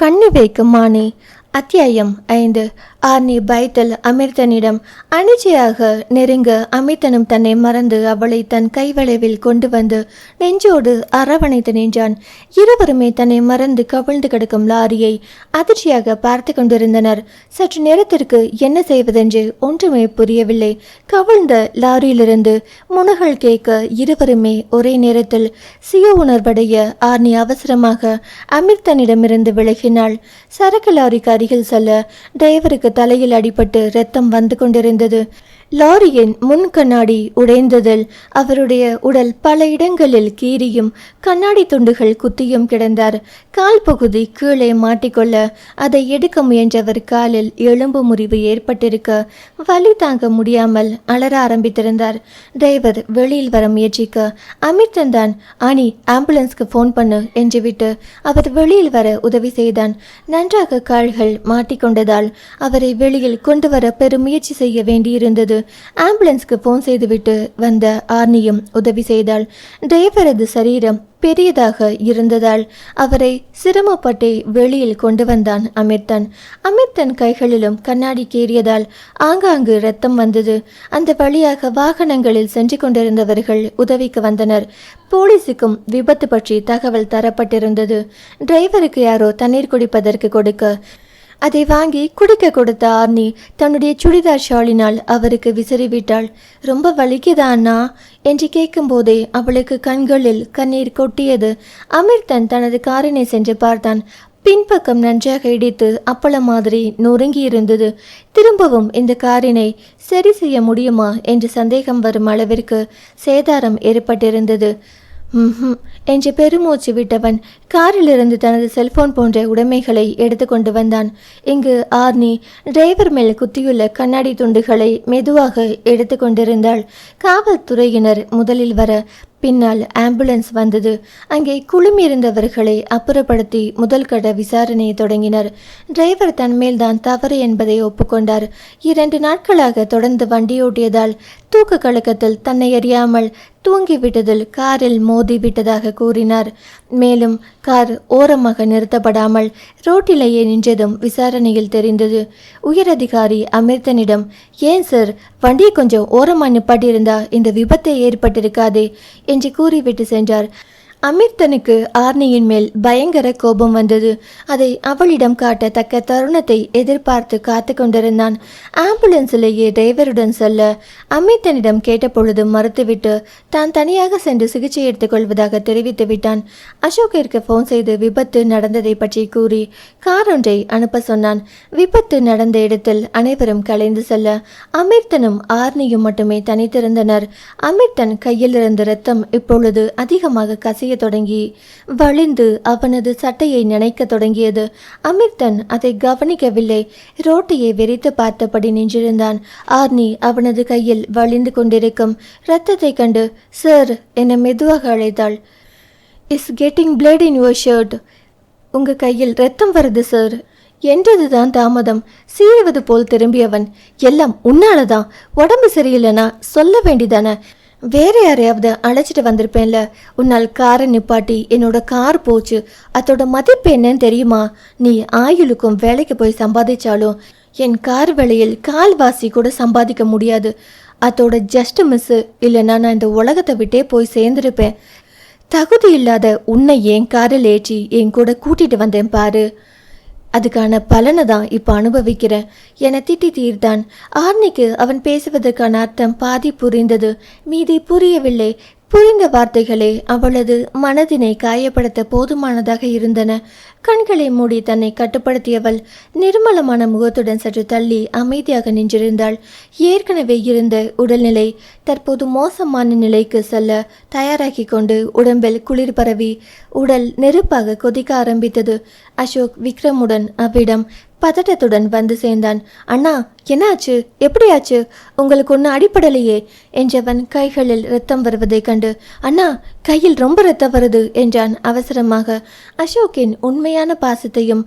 கண்ணு வைக்கும் மானே அத்தியாயம் ஐந்து. ஆர்னி பைத்தல் அமிர்தனிடம் அணிச்சையாக நெருங்க அமிர்தனும் தன்னை மறந்து அவளை தன் கைவளைவில் கொண்டு வந்து நெஞ்சோடு அரவணைத்து நின்றான். இருவருமே தன்னை மறந்து கவிழ்ந்து கிடக்கும் லாரியை அதிர்ச்சியாக பார்த்து கொண்டிருந்தனர். சற்று நேரத்திற்கு என்ன செய்வதென்று ஒன்றுமே புரியவில்லை. கவிழ்ந்த லாரியிலிருந்து முனகல் கேட்க இருவருமே ஒரே நேரத்தில் சுய உணர்வடைய ஆர்னி அவசரமாக அமிர்தனிடமிருந்து விலகினாள். சரக்கு லாரிக்கு அருகில் செல்ல டிரைவருக்கு தலையில் அடிபட்டு ரத்தம் வந்து கொண்டிருந்தது. லாரியின் முன் கண்ணாடி உடைந்ததில் அவருடைய உடல் பல இடங்களில் கீறியும் கண்ணாடி துண்டுகள் குத்தியும் கிடந்தார். கால் பகுதி கீழே மாட்டிக்கொள்ள அதை எடுக்க முயன்றவர் காலில் எலும்பு முறிவு ஏற்பட்டிருக்க வலி தாங்க முடியாமல் அலற ஆரம்பித்திருந்தார். டிரைவர் வெளியில் வர முயற்சிக்க அமிர்தன் தான் ஆனி ஆம்புலன்ஸ்க்கு ஃபோன் பண்ணு என்று விட்டு அவர் வெளியில் வர உதவி செய்தான். நன்றாக கால்கள் மாட்டிக்கொண்டதால் அவரை வெளியில் கொண்டு வர பெரும் முயற்சி செய்ய வேண்டியிருந்தது. ஆம்புலன்ஸ்க்கு ஃபோன் செய்துவிட்டு வந்த ஆர்னியும் உதவி செய்தாள். டிரைவரது சரீரம் பெரியதாக இருந்ததால் அவரை சிரமப்பட்டே வெளியில் கொண்டு வந்தான் அமிர்தன். அமிர்தன் கைகளிலும் கண்ணாடி கீறியதால் ஆங்காங்கு ரத்தம் வந்தது. அந்த வழியாக வாகனங்களில் சென்று கொண்டிருந்தவர்கள் உதவிக்கு வந்தனர். போலீஸுக்கும் விபத்து பற்றி தகவல் தரப்பட்டிருந்தது. டிரைவருக்கு யாரோ தண்ணீர் குடிப்பதற்கு கொடுக்க அதை வாங்கி குடிக்க கொடுத்த ஆர்னி தன்னுடைய சுடிதார் ஷாலினால் அவருக்கு விசிறிவிட்டாள். ரொம்ப வலிக்குதா அண்ணா? என்று கேட்கும்போதே அவளுக்கு கண்களில் கண்ணீர் கொட்டியது. அமிர்தன் தனது காரினை சென்று பார்த்தான். பின்பக்கம் நன்றாக இடித்து அப்பளம் மாதிரி நொறுங்கி இருந்தது திரும்பவும் இந்த காரினை சரி செய்ய முடியுமா? என்று சந்தேகம் வரும் அளவிற்கு சேதாரம் ஏற்பட்டிருந்தது. என்று பெருமூச்சு விட்டவன் காரிலிருந்து தனது செல்போன் போன்ற உடைமைகளை எடுத்துக்கொண்டு வந்தான். இங்கு ஆர்னி டிரைவர் மேல் குத்தியுள்ள கண்ணாடி துண்டுகளை மெதுவாக எடுத்துக்கொண்டிருந்தாள் காவல்துறையினர் முதலில் வர பின்னால் ஆம்புலன்ஸ் வந்தது. அங்கே குழுமியிருந்தவர்களை அப்புறப்படுத்தி முதல் கட விசாரணையை தொடங்கினர். டிரைவர் தன்மேல் தான் தவறு என்பதை ஒப்புக்கொண்டார். இரண்டு நாட்களாக தொடர்ந்து வண்டியோட்டியதால் தூக்க கலக்கத்தில் தன்னை அறியாமல் தூங்கிவிட்டதில் காரில் மோதி விட்டதாக கூறினார். மேலும் கார் ஓரமாக நிறுத்தப்படாமல் ரோட்டிலேயே நின்றதும் விசாரணையில் தெரிந்தது. உயரதிகாரி அமிர்தனிடம் ஏன் சார் வண்டியை கொஞ்சம் ஓரமாக நிப்பாட்டியிருந்தா இந்த விபத்தை ஏற்பட்டிருக்காதே? என்று கூறிவிட்டு சென்றார். அமிர்தனுக்கு ஆர்னியின் மேல் பயங்கர கோபம் வந்தது. அதை அவளிடம் காட்ட தக்க தருணத்தை எதிர்பார்த்து காத்து கொண்டிருந்தான். ஆம்புலன்ஸிலேயே டிரைவருடன் செல்ல அமிர்தனிடம் கேட்டபொழுது மறுத்துவிட்டு தான் தனியாக சென்று சிகிச்சை எடுத்துக்கொள்வதாக தெரிவித்து விட்டான். அசோக்கிற்கு ஃபோன் செய்து விபத்து நடந்ததை பற்றி கூறி கார் ஒன்றை அனுப்ப சொன்னான். விபத்து நடந்த இடத்தில் அனைவரும் கலைந்து செல்ல அமிர்தனும் ஆர்னியும் மட்டுமே தனித்திருந்தனர். அமிர்தன் கையிலிருந்த ரத்தம் இப்பொழுது அதிகமாக கசிய தொடங்கி வழிந்து அவனது சட்டையை நினைக்க தொடங்கியது. அமிர்தன் அதை கவனிக்கவில்லை. ரோட்டையை வெறித்து பார்த்தபடி நின்றிருந்தான். ஆர்னி அவனது கையில் வழிந்து கொண்டிருக்கும் இரத்தத்தை கண்டு சார் என மெதுவாக அழைத்தாள். Is getting blood in your shirt உங்க கையில் ரத்தம் வருது சார். என்றதுதான் தாமதம். சீறுவது போல் திரும்பியவன் எல்லாம் உன்னாலதான். உடம்பு சரியில்லைனா சொல்ல வேண்டிதானே? வேற யாரையாவது அழைச்சிட்டு வந்திருப்பேன்ல? உன்னால் காரை நிப்பாட்டி என்னோட கார் போச்சு. அதோட மதிப்பு என்னன்னு தெரியுமா? நீ ஆயுளுக்கும் வேலைக்கு போய் சம்பாதிச்சாலும் என் கார் விலையில் கால்வாசி கூட சம்பாதிக்க முடியாது. அதோட ஜஸ்ட் மிஸ்ஸு இல்லைன்னா நான் இந்த உலகத்தை விட்டே போய் சேர்ந்திருப்பேன். தகுதி இல்லாத உன்னை என் காரில் ஏற்றி என் கூட கூட்டிகிட்டு வந்தேன் பாரு. அதுக்கான பலனை தான் இப்போ அனுபவிக்கிறேன். என திட்டி தீர்த்தான். ஆர்னிக்கு அவன் பேசுவதற்கான அர்த்தம் பாதி புரிந்தது. மீதி புரியவில்லை. புரிந்த வார்த்தைகளே அவளது மனதினை காயப்படுத்த போதுமானதாக இருந்தன. கண்களை மூடி தன்னை கட்டுப்படுத்தியவள் நிர்மலமான முகத்துடன் சற்று தள்ளி அமைதியாக நின்றிருந்தாள். ஏற்கனவே இருந்த உடல்நிலை தற்போது மோசமான நிலைக்கு செல்ல தயாராகி கொண்டு உடம்பில் குளிர் பரவி உடல் நெருப்பாக கொதிக்க ஆரம்பித்தது. அசோக் விக்ரமுடன் அவ்விடம் பதட்டத்துடன் வந்து சேர்ந்தான். அண்ணா என்னாச்சு? எப்படியாச்சு? உங்களுக்கு ஒன்று அடிப்படலையே என்றவன் கைகளில் ரத்தம் வருவதைக் கண்டு. அண்ணா கையில் ரொம்ப ரத்தம் வருது என்றான் அவசரமாக. அசோக்கின் உண்மையான பாசத்தையும்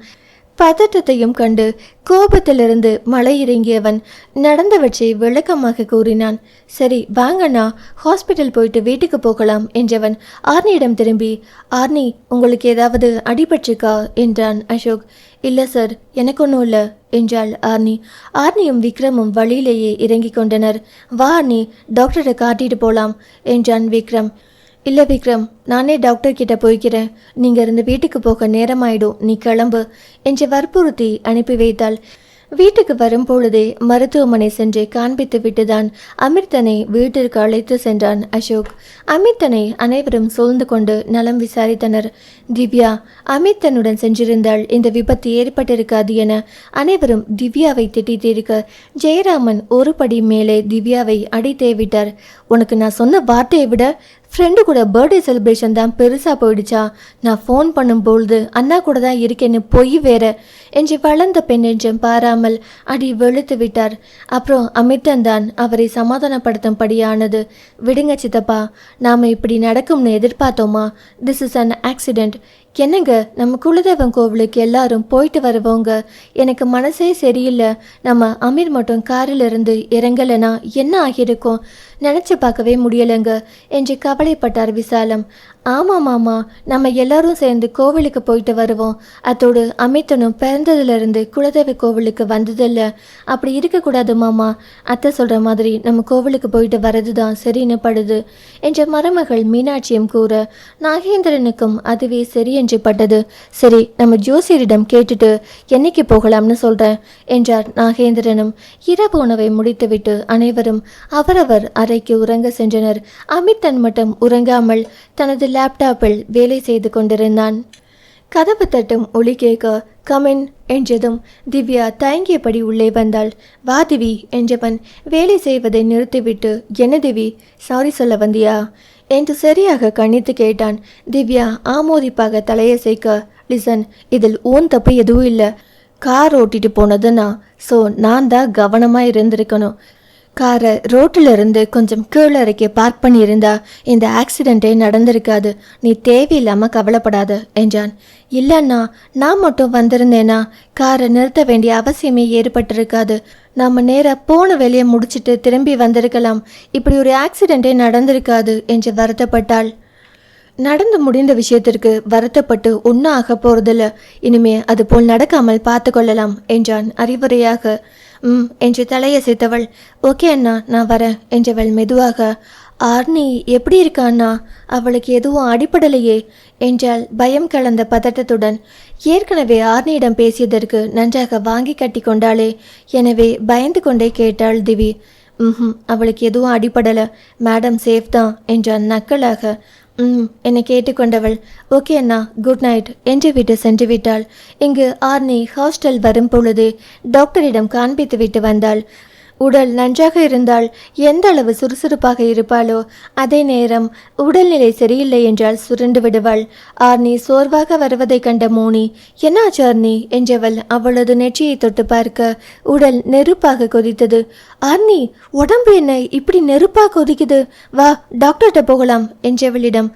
பதட்டத்தையும் கண்டு கோபத்திலிருந்து மலை இறங்கியவன் நடந்தவற்றை விளக்கமாக கூறினான். சரி வாங்கண்ணா. ஹாஸ்பிட்டல் போயிட்டு வீட்டுக்கு போகலாம் என்றவன் ஆர்னியிடம் திரும்பி. ஆர்னி உங்களுக்கு ஏதாவது அடிபட்டிருக்கா? என்றான் அசோக். இல்லை சார். எனக்கு ஒன்றும் இல்லை என்றாள் ஆர்னி. ஆர்னியும் விக்ரமும் வழியிலேயே இறங்கிக் கொண்டனர். வா ஆர்னி. டாக்டரை காட்டிட்டு போகலாம் என்றான் விக்ரம். இல்லை விக்ரம். நானே டாக்டர் கிட்ட போய்க்கிறேன். நீங்கள் இருந்து வீட்டுக்கு போக நேரமாயிடும். நீ கிளம்பு என்று வற்புறுத்தி அனுப்பி வைத்தாள். வீட்டுக்கு வரும்பொழுதே மருத்துவமனை சென்று காண்பித்து விட்டுதான் அமிர்தனை வீட்டிற்கு அழைத்து சென்றான் அசோக். அமிர்தனை அனைவரும் சூழ்ந்து கொண்டு நலம் விசாரித்தனர். திவ்யா அமிர்தனுடன் சென்றிருந்தால் இந்த விபத்து ஏற்பட்டிருக்காது என அனைவரும் திவ்யாவை திட்டித்திருக்க ஜெயராமன் ஒரு படி மேலே திவ்யாவை அடித்தே விட்டார். உனக்கு நான் சொன்ன வார்த்தையை விட ஃப்ரெண்டு கூட பர்த்டே செலிப்ரேஷன் தான் பெருசாக போயிடுச்சா. நான் ஃபோன் பண்ணும்பொழுது அண்ணா கூட தான் இருக்கேன்னு பொய் வேற. என்று வளர்ந்த பெண் என்றும் பாராமல் அடி வெளுத்து விட்டார். அப்புறம் அமிர்தன் தான் அவரை சமாதானப்படுத்தும்படியானது. விடுங்க சித்தப்பா நாம் இப்படி நடக்கும்னு எதிர்பார்த்தோமா? திஸ் இஸ் அன் ஆக்சிடெண்ட் என்னங்க நம்ம குலதெய்வம் கோவிலுக்கு எல்லாரும் போயிட்டு வருவோங்க? எனக்கு மனசே சரியில்லை. நம்ம அமீர் மட்டும் காரில் இருந்து இறங்கலைன்னா என்ன ஆகியிருக்கும்? நினச்சி பார்க்கவே முடியலைங்க என்று கவலைப்பட்டார் விசாலம். ஆமாம் மாமா நம்ம எல்லாரும் சேர்ந்து கோவிலுக்கு போயிட்டு வருவோம். அத்தோடு அமித்தனும் பிறந்ததுலேருந்து குலதெய்வ கோவிலுக்கு வந்ததில்ல. அப்படி இருக்கக்கூடாது மாமா. அத்தை சொல்கிற மாதிரி நம்ம கோவிலுக்கு போயிட்டு வர்றது தான் சரின்னு படுது என்ற மருமகள் மீனாட்சியும் கூற நாகேந்திரனுக்கும் அதுவே சரி என்று பட்டது. சரி நம்ம ஜோசியரிடம் கேட்டுட்டு என்னைக்கு போகலாம்னு சொல்கிறேன் என்றார் நாகேந்திரனும். இரவு உணவை முடித்துவிட்டு அனைவரும் அவரவர் அறைக்கு உறங்க சென்றனர். அமித்தன் மட்டும் உறங்காமல் தனது லேப்டாப்பில் வேலை செய்து கொண்டிருந்தான். கதவு தட்டும் ஒளி கேட்க கமின் என்றதும் திவ்யா தயங்கியபடி உள்ளே வந்தாள். வா திவி என்றவன் வேலை செய்வதை நிறுத்திவிட்டு என்ன திவி? சாரி சொல்ல வந்தியா? என்று சரியாக கணித்து கேட்டான். திவ்யா ஆமோதிப்பாக தலையசைக்க லிசன் இதில் ஓன் தப்பு எதுவும் இல்லை. கார் ஓட்டிட்டு போனதுன்னா ஸோ நான் தான் கவனமாக இருந்திருக்கணும். காரை ரோட்டில் இருந்து கொஞ்சம் கீழே இறக்கி பார்க் பண்ணியிருந்தா இந்த ஆக்சிடெண்ட்டே நடந்திருக்காது. நீ தேவையில்லாமல் கவலைப்படாத என்றான் இல்லைண்ணா நான் மட்டும் வந்திருந்தேனா? காரை நிறுத்த வேண்டிய அவசியமே ஏற்பட்டிருக்காது. நம்ம நேராக போன வேலையை முடிச்சிட்டு திரும்பி வந்திருக்கலாம். இப்படி ஒரு ஆக்சிடெண்ட்டே நடந்திருக்காது என்று வருத்தப்பட்டாள். நடந்து முடிந்த விஷயத்திற்கு வருத்தப்பட்டு ஒன்றும் ஆக போகிறதில்ல இனிமே அது போல் நடக்காமல் பார்த்து கொள்ளலாம் என்றான் அறிவுரையாக. ம் என்று தலையசைத்தவள். ஓகே அண்ணா நான் வரேன் என்றவள் மெதுவாக. ஆர்னி எப்படி இருக்கா அண்ணா? அவளுக்கு எதுவும் அடிப்படலையே என்றால் பயம் கலந்த பதட்டத்துடன். ஏற்கனவே ஆர்னியிடம் பேசியதற்கு நன்றாக வாங்கி கட்டி கொண்டாளே எனவே பயந்து கொண்டே கேட்டாள் திவி. ம் அவளுக்கு எதுவும் அடிபடலை. மேடம் சேஃப் தான் என்றான் நக்கலாக. ம் என்னை கேட்டுக்கொண்டவள் ஓகே அண்ணா குட் நைட். என்று விட்டு சென்று விட்டாள். இங்கு ஆர்னி ஹாஸ்டல் வரும் பொழுது டாக்டரிடம் காண்பித்து விட்டு வந்தாள். உடல் நன்றாக இருந்தால் எந்த அளவு சுறுசுறுப்பாக இருப்பாளோ அதே நேரம் உடல்நிலை சரியில்லை என்றால் சுருண்டு விடுவாள். ஆர்னி சோர்வாக வருவதைக் கண்ட மோனி என்னாச்சு ஆர்னி என்றவள் அவளது நெற்றியை தொட்டு பார்க்க உடல் நெருப்பாக கொதித்தது. ஆர்னி உடம்பு என்ன இப்படி நெருப்பாக கொதிக்குது? வா டாக்டர்கிட்ட போகலாம் என்றவளிடம்.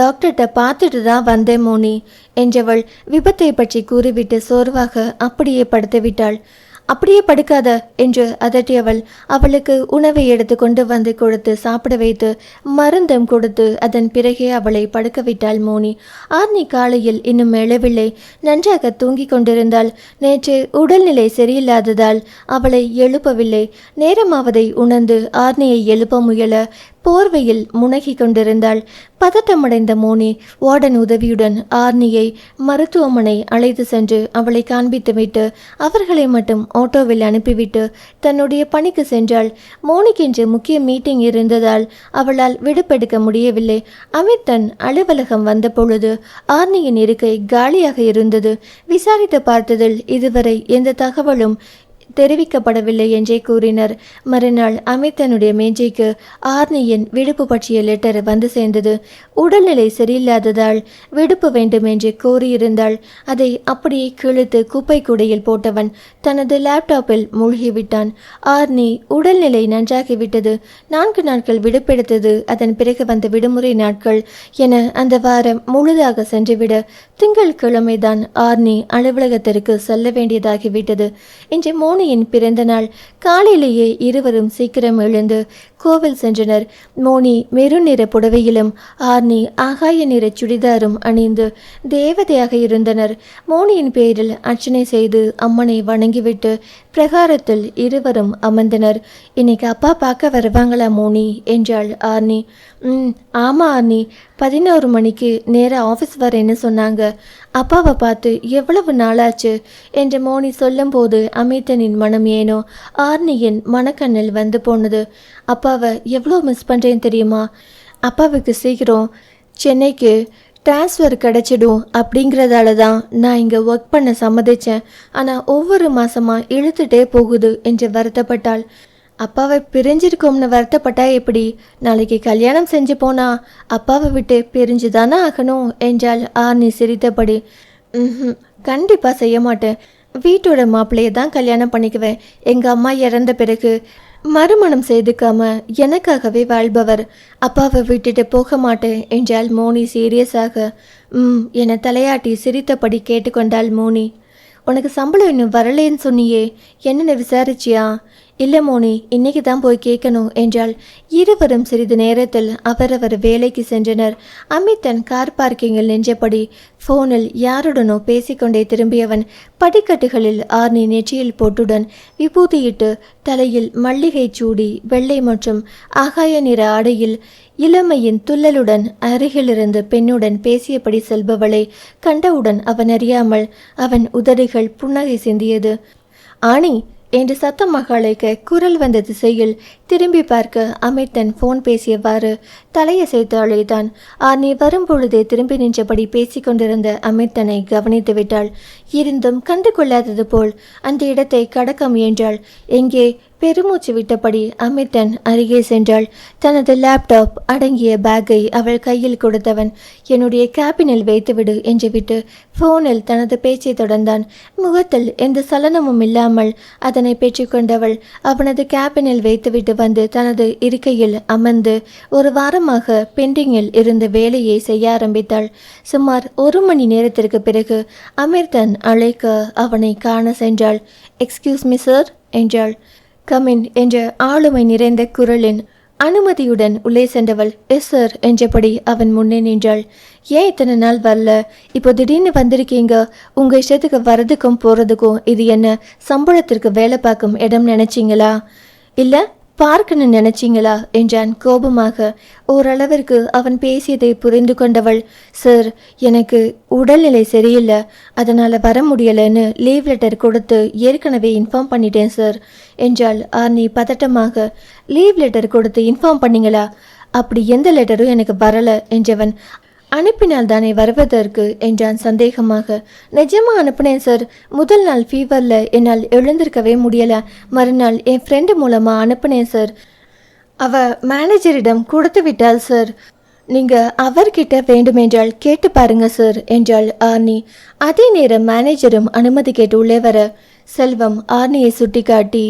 டாக்டர்கிட்ட பார்த்துட்டு தான் வந்தேன் மோனி என்றவள் விபத்தை பற்றி கூறிவிட்டு சோர்வாக அப்படியே படுத்துவிட்டாள். அப்படியே படுக்காத என்று அதட்டியவள் அவளுக்கு உணவை எடுத்து கொண்டு வந்து கொடுத்து சாப்பிட வைத்து மருந்தம் கொடுத்து அதன் பிறகே அவளை படுக்க விட்டாள் மோனி. ஆர்னி காலையில் இன்னும் எழவில்லை. நன்றாக தூங்கிக் கொண்டிருந்தாள். நேற்று உடல்நிலை சரியில்லாததால் அவளை எழுப்பவில்லை. நேரமாவதை உணர்ந்து ஆர்னியை எழுப்ப முயல போர்வையில் முனகிக் கொண்டிருந்தாள். பதட்டமடைந்த மோனி வார்டன் உதவியுடன் ஆர்னியை மருத்துவமனை அழைத்து சென்று அவளை காண்பித்துவிட்டு அவர்களை மட்டும் ஆட்டோவில் அனுப்பிவிட்டு தன்னுடைய பணிக்கு சென்றாள். மோனிக்கென்று முக்கிய மீட்டிங் இருந்ததால் அவளால் விடுப்பெடுக்க முடியவில்லை. அமித் தன் அலுவலகம் வந்த பொழுது ஆர்னியின் இருக்கை காலியாக இருந்தது. விசாரித்து பார்த்ததில் இதுவரை எந்த தகவலும் தெரிவிக்கப்படவில்லை என்றே கூறினர். மறுநாள் அமித்தனுடைய மேஜைக்கு ஆர்னியின் விடுப்பு பற்றிய லெட்டர் வந்து சேர்ந்தது. உடல்நிலை சரியில்லாததால் விடுப்பு வேண்டும் என்று கோரியிருந்தாள் அதை அப்படியே கிழித்து குப்பை கூடையில் போட்டவன் தனது லேப்டாப்பில் மூழ்கிவிட்டான். ஆர்னி உடல்நிலை நன்றாகிவிட்டது. நான்கு நாட்கள் விடுப்பெடுத்தது. அதன் பிறகு வந்த விடுமுறை நாட்கள் என அந்த வாரம் முழுதாக சென்றுவிட திங்கட்கிழமைதான் ஆர்னி அலுவலகத்திற்கு செல்ல வேண்டியதாகிவிட்டது. இன்று மோனியின் பிறந்த நாள். காலையிலேயே இருவரும் சீக்கிரம் எழுந்து கோவில் சென்றனர். மோனி மெருநிற நிற புடவையிலும் ஆர்னி ஆகாய நிற சுடிதாரும் அணிந்து தேவதையாக இருந்தனர். மோனியின் பேரில் அர்ச்சனை செய்து அம்மனை வணங்கிவிட்டு பிரகாரத்தில் இருவரும் அமர்ந்தனர். இன்னைக்கு அப்பா பார்க்க வருவாங்களா மோனி? என்றாள் ஆர்னி. ம் ஆமாம் ஆர்னி. பதினோரு மணிக்கு நேராக ஆஃபீஸ் வரேன்னு சொன்னாங்க. அப்பாவை பார்த்து எவ்வளவு நாளாச்சு? என்று மோனி சொல்லும்போது அமிதனின் மனம் ஏனோ ஆர்னியின் மனக்கண்ணில் வந்து போனது. அப்பாவை எவ்வளோ மிஸ் பண்ணுறேன் தெரியுமா? அப்பாவுக்கு சீக்கிரம் சென்னைக்கு ட்ரான்ஸ்ஃபர் கிடச்சிடும் அப்படிங்கிறதால தான் நான் இங்கே ஒர்க் பண்ண சம்மதித்தேன் ஆனால் ஒவ்வொரு மாதமாக இழுத்துட்டே போகுது என்று வருத்தப்பட்டாள். அப்பாவை பிரிஞ்சிருக்கோம்னு வருத்தப்பட்டா எப்படி? நாளைக்கு கல்யாணம் செஞ்சு போனா அப்பாவை விட்டு பிரிஞ்சு தானே ஆகணும் என்றால் ஆர்னி சிரித்தபடி. ம் கண்டிப்பாக செய்ய மாட்டேன். வீட்டோட மாப்பிள்ளையை தான் கல்யாணம் பண்ணிக்குவேன். எங்கள் அம்மா இறந்த பிறகு மறுமணம் செய்துக்காம எனக்காகவே வாழ்பவர். அப்பாவை விட்டுட்டு போக மாட்டேன் என்றால் மோனி சீரியஸாக. ம் என தலையாட்டி சிரித்தபடி கேட்டுக்கொண்டாள் மோனி. உனக்கு சம்பளம் இன்னும் வரலேன்னு சொன்னியே என்னென்ன விசாரிச்சியா? இல்லை மோனி இன்னைக்கு தான் போய் கேட்கணும் என்றால் இருவரும் சிறிது நேரத்தில் அவரவர் வேலைக்கு சென்றனர். அமித்தன் கார் பார்க்கிங்கில் நின்றபடி ஃபோனில் யாருடனோ பேசிக்கொண்டே திரும்பியவன் படிக்கட்டுகளில் ஆர்னி நெற்றியில் போட்டுடன் விபூதியிட்டு தலையில் மல்லிகை சூடி வெள்ளை மற்றும் ஆகாய நிற ஆடையில் இளமையின் துள்ளலுடன் அருகிலிருந்து பெண்ணுடன் பேசியபடி செல்பவளை கண்டவுடன் அவன் அறியாமல் அவன் உதடுகள் புன்னகை சிந்தியது. ஆணி என்று சத்தமாக அழைக்க குரல் வந்த திசையில் திரும்பி பார்க்க அமிர்தன் ஃபோன் பேசியவாறு தலையசைத்து அழைத்தான் ஆர்னி வரும்பொழுதே திரும்பி நின்றபடி பேசிக்கொண்டிருந்த அமித்தனை கவனித்து விட்டாள். இருந்தும் கண்டு கொள்ளாதது போல் அந்த இடத்தை கடக்க முயன்றாள். எங்கே பெருமூச்சு விட்டபடி அமிர்தன் அருகே சென்றாள். தனது லேப்டாப் அடங்கிய பேக்கை அவள் கையில் கொடுத்தவன் என்னுடைய கேபினில் வைத்துவிடு என்று விட்டு ஃபோனில் தனது பேச்சை தொடர்ந்தான். முகத்தில் எந்த சலனமும் இல்லாமல் அதனை பெற்றுக்கொண்டவள் அவனது கேபினில் வைத்துவிட்டு வந்து தனது இருக்கையில் அமர்ந்து ஒரு வாரமாக பெண்டிங்கில் இருந்த வேலையை செய்ய ஆரம்பித்தாள். சுமார் ஒரு மணி நேரத்திற்கு பிறகு அமிர்தன் அழைக்க அவனை காண சென்றாள். எக்ஸ்கியூஸ் மி சார் என்றாள். கமின் என்ற ஆளுமை நிறைந்த குரலின் அனுமதியுடன் உள்ளே சென்றவள் எஸ் சார் என்றபடி அவன் முன்னே நின்றாள். ஏன் இத்தனை நாள் வரல? இப்போ திடீர்னு வந்திருக்கீங்க. உங்கள் இஷ்டத்துக்கு வரதுக்கும் போகிறதுக்கும் இது என்ன? சம்பளத்திற்கு வேலை பார்க்கும் இடம் நினைச்சீங்களா? இல்லை பார்க்கணும்னு நினைச்சிங்களா? என்றான் கோபமாக. ஓரளவிற்கு அவன் பேசியதை புரிந்து கொண்டவள் சார் எனக்கு உடல்நிலை சரியில்லை. அதனால் வர முடியலைன்னு லீவ் லெட்டர் கொடுத்து ஏற்கனவே இன்ஃபார்ம் பண்ணிட்டேன் சார். என்றால் ஆர்னி பதட்டமாக. லீவ் லெட்டர் கொடுத்து இன்ஃபார்ம் பண்ணீங்களா? அப்படி எந்த லெட்டரும் எனக்கு வரலை என்றவன் அனுப்பினால் தானே வருவதற்கு? என்றான் சந்தேகமாக. நிஜமா அனுப்பினேன் சார் முதல் நாள் ஃபீவரில் என்னால் எழுந்திருக்கவே முடியலை. மறுநாள் என் ஃப்ரெண்டு மூலமாக அனுப்பினேன் சார் அவ மேனேஜரிடம் கொடுத்து விட்டாள் சார் நீங்கள் அவர்கிட்ட வேண்டுமென்றால் கேட்டு பாருங்க சார் என்றாள் ஆர்னி. அதே நேரம் மேனேஜரும் அனுமதி கேட்டு உள்ளே வர. செல்வம் ஆர்னியை சுட்டிக்காட்டி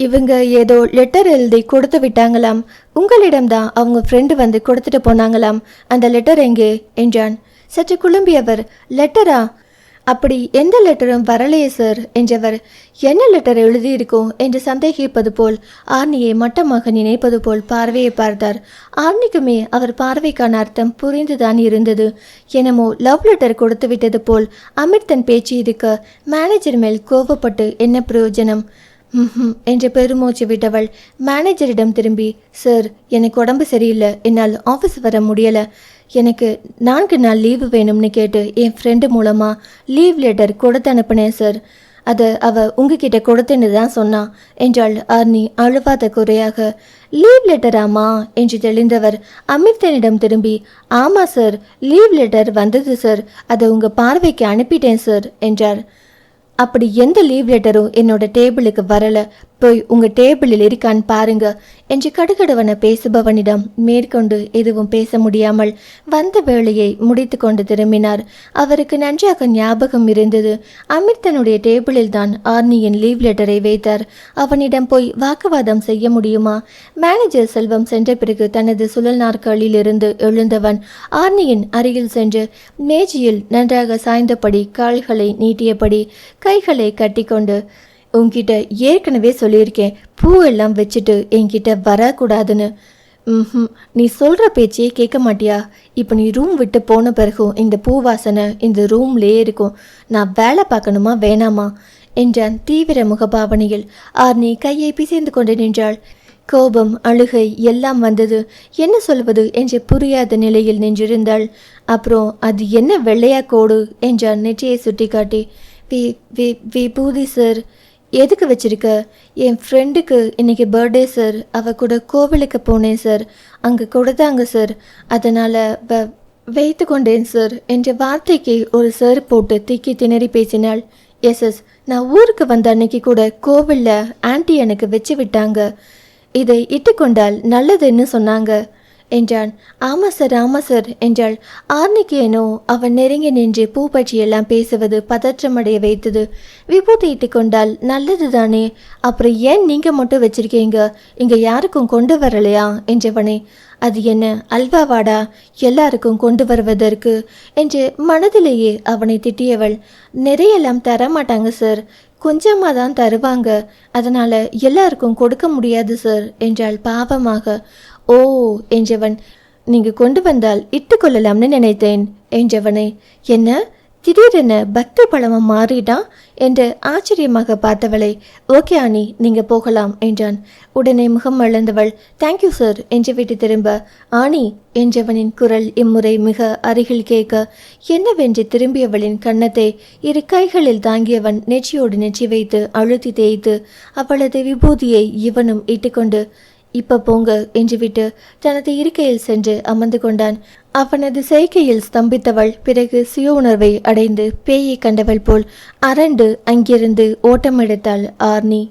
இவங்க ஏதோ லெட்டர் எழுதி கொடுத்து விட்டாங்களாம். உங்களிடம்தான் அவங்க ஃப்ரெண்டு வந்து கொடுத்துட்டு போனாங்களாம். அந்த லெட்டர் எங்கே? என்றான். சற்று குழம்பியவர் லெட்டரா அப்படி எந்த லெட்டரும் வரலையே சார் என்றவர். என்ன லெட்டர் எழுதியிருக்கோம்? என்று சந்தேகிப்பது போல் ஆர்னியை மட்டமாக நினைப்பது போல் பார்வையை பார்த்தார். ஆர்னிக்குமே அவர் பார்வைக்கான அர்த்தம் புரிந்துதான் இருந்தது. என்னமோ லவ் லெட்டர் கொடுத்து விட்டது போல் அமிர்தன் பேச்சு இருக்க மேனேஜர் மேல் கோபப்பட்டு என்ன பிரயோஜனம்? என்று பெருமூச்சு விட்டவள் மேனேஜரிடம் திரும்பி சார் எனக்கு உடம்பு சரியில்லை. என்னால் ஆஃபீஸ் வர முடியலை. எனக்கு நான்கு நாள் லீவு வேணும்னு கேட்டு என் ஃப்ரெண்டு மூலமாக லீவ் லெட்டர் கொடுத்து அனுப்பினேன் சார். அதை அவ உங்ககிட்ட கொடுத்தேன்னு தான் சொன்னான் என்றாள் அர்னி அழுவாத குறையாக. லீவ் லெட்டராமா என்று தெளிந்தவர் அமிர்தனிடம் திரும்பி ஆமாம் சார். லீவ் லெட்டர் வந்தது சார். அதை உங்கள் பார்வைக்கு அனுப்பிட்டேன் சார் என்றார். அப்படி எந்த லீவ் லெட்டரும் என்னோட டேபிளுக்கு வரல. போய் உங்க டேபிளில் இருக்கான்னு பாருங்க என்று கடுகடுவன பேசுபவனிடம் மேற்கொண்டு எதுவும் பேச முடியாமல் வந்த வேலையை முடித்து கொண்டு திரும்பினார். அவருக்கு நன்றாக ஞாபகம் இருந்தது. அமித் தன்னுடைய டேபிளில் தான் ஆர்னியின் லீவ் லெட்டரை வைத்தார். அவனிடம் போய் வாக்குவாதம் செய்ய முடியுமா? மேனேஜர் செல்வம் சென்ற பிறகு தனது சுழல் நாற்காலில் இருந்து எழுந்தவன் ஆர்னியின் அருகில் சென்று மேஜையில் நன்றாக சாய்ந்தபடி கால்களை நீட்டியபடி கைகளை கட்டிக்கொண்டு உங்ககிட்ட ஏற்கனவே சொல்லியிருக்கேன். பூ எல்லாம் வச்சுட்டு என்கிட்ட வரக்கூடாதுன்னு. ம் நீ சொல்கிற பேச்சையே கேட்க மாட்டியா? இப்போ நீ ரூம் விட்டு போன பிறகும் இந்த பூ வாசனை இந்த ரூம்லேயே இருக்கும். நான் வேலை பார்க்கணுமா வேணாமா? என்றான் தீவிர முகபாவனையில். ஆர்னி கையை பிசைந்து கொண்டு நின்றாள். கோபம் அழுகை எல்லாம் வந்தது. என்ன சொல்வது என்று புரியாத நிலையில் நின்றிருந்தாள். அப்புறம் அது என்ன வெள்ளையா கோடு? என்றான் நெற்றியை சுட்டிக்காட்டி. வி வி விபூதி சார் எதுக்கு வச்சிருக்க? என் ஃப்ரெண்டுக்கு இன்னைக்கு பர்த்டே சார் அவ கூட கோவிலுக்கு போனேன் சார் அங்கே கொடுத்தாங்க சார் அதனால் வ வைத்து கொண்டேன் சார் என்ற வார்த்தைக்கு ஒரு சார் போட்டு திக்கி திணறி பேசினாள். எஸ் எஸ் நான் ஊருக்கு வந்த அன்னைக்கு கூட கோவிலில் ஆன்ட்டி எனக்கு வச்சு விட்டாங்க. இதை இட்டுக்கொண்டால் நல்லதுன்னு சொன்னாங்க. என்றான். ஆமா சார் ஆமா சார் என்றாள். ஆர்னிக்கேனோ அவன் நெருங்கி நின்று பூ பற்றியெல்லாம் பேசுவது பதற்றமடைய வைத்தது. விபூதி இட்டுக்கொண்டால் நல்லது தானே அப்புறம் ஏன் நீங்கள் மட்டும் வச்சிருக்கீங்க? இங்கே யாருக்கும் கொண்டு வரலையா? என்றவனே. அது என்ன அல்வாவாடா? எல்லாருக்கும் கொண்டு வருவதற்கு? என்று மனதிலேயே அவனை திட்டியவள். நிறையெல்லாம் தர மாட்டாங்க சார். கொஞ்சமாக தான் தருவாங்க. அதனால் எல்லாருக்கும் கொடுக்க முடியாது சார் என்றாள் பாவமாக. ஓ என்றவன் நீங்கள் கொண்டு வந்தால் இட்டுக்கொள்ளலாம்னு நினைத்தேன் என்றவனை என்ன? திடீரென பக்தி பழமா மாறிட்டான் என்று ஆச்சரியமாக பார்த்தவளை ஓகே ஆனி நீங்க போகலாம் என்றான். உடனே முகம் மலர்ந்தவள் தேங்க்யூ சார் என்று விட்டு திரும்ப. ஆனி என்றவனின் குரல் இம்முறை மிக அருகில் கேட்க என்னவென்று திரும்பியவளின் கன்னத்தை இரு கைகளில் தாங்கியவன் நெற்றியோடு நெற்றி வைத்து அழுத்தி தேய்த்து அவளது விபூதியை இவனும் இட்டுக்கொண்டு இப்ப போங்க என்று விட்டு தனது இருக்கையில் சென்று அமர்ந்து கொண்டான். அவனது செய்கையில் ஸ்தம்பித்தவள் பிறகு சுய உணர்வை அடைந்து பேயை கண்டவள் போல் அரண்டு அங்கிருந்து ஓட்டமெடுத்தாள் ஆர்னி.